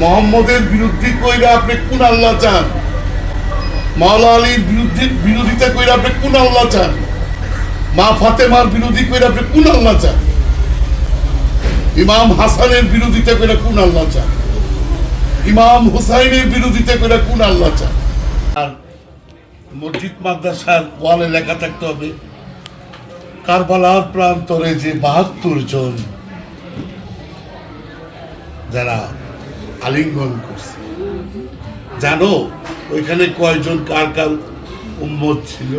মোহাম্মদের বিরুদ্ধে কইরা আপনি কোন আল্লাহ চান? মাওলা আলীর বিরুদ্ধে বিরোধিতা কইরা আপনি কোন আল্লাহ চান? মা ফাতেমার বিরোধী কইরা আপনি কোন আল্লাহ চান? ইমাম হাসানের বিরোধিতা কইরা কোন আল্লাহ চান? ইমাম হুসাইনের বিরোধিতা কইরা কোন আল্লাহ চান? আর মসজিদ, মাদ্রাসার ওয়ালে লেখা থাকতে হবে, কারবালার প্রান্তরে যে বাহাত্তর জন যারা আলিঙ্গন করছে। জানো ওইখানে কয়জন কার কার উম্মত ছিল?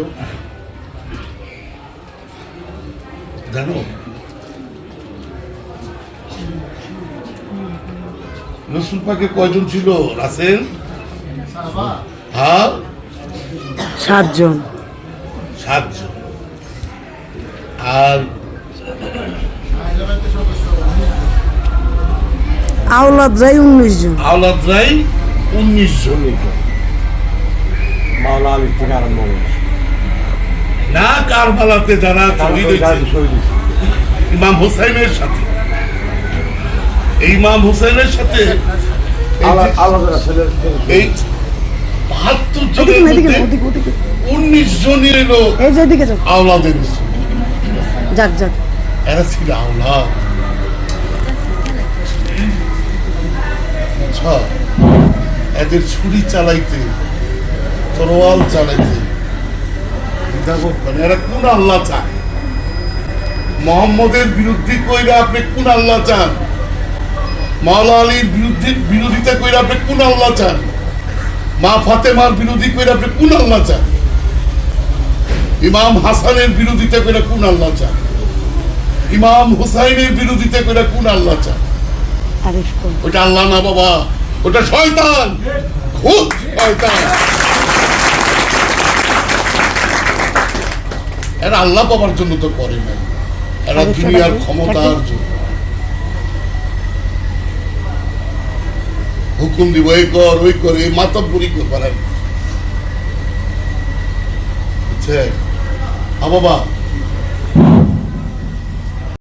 জানো? রসুল পাকে কয়জন ছিল রাসেল? হ্যাঁ? সাতজন। সাতজন। আর আওলাদ যাই উনিশ জন। আওলাদরাই উনিশ জন। মাওলা আলী থেকে আরম্ভ না কারবালাতে যারা শহীদ হয়েছে। ইমাম হুসাইনের সাথে। এই ইমাম হুসাইনের সাথে এই বাহাত্তর জনের মধ্যে উনিশ জনই এলো আওলাদের যাক যাক। এরা ছিল আওলাদ। এদের ছুরি চালাইতে তরোয়াল চালাইতে। এরা কোন আল্লাহ চায়? মোহাম্মদের বিরুদ্ধে কইরা আপনি কোন আল্লাহ চান? মাওলা আলীর বিরুদ্ধে বিরোধিতা কইরা আপনি কোন আল্লাহ চান? মা ফাতেমার বিরোধী কইরা আপনি কোন আল্লাহ চান? ইমাম হাসানের বিরোধিতা কইরা কোন আল্লাহ চান? ইমাম হুসাইনের বিরোধিতা করে কোন আল্লাহ চান? ওটা আল্লাহ না বাবা। ওটা শয়তান। খুব শয়তান। এরা আল্লাহ পাবার জন্য তো করে না এরা দুনিয়ার ক্ষমতার জন্য। হুকুম দিব এই কর ওই কর এই মাতব্বরি করবার আর কি। বুঝছেন? বাবা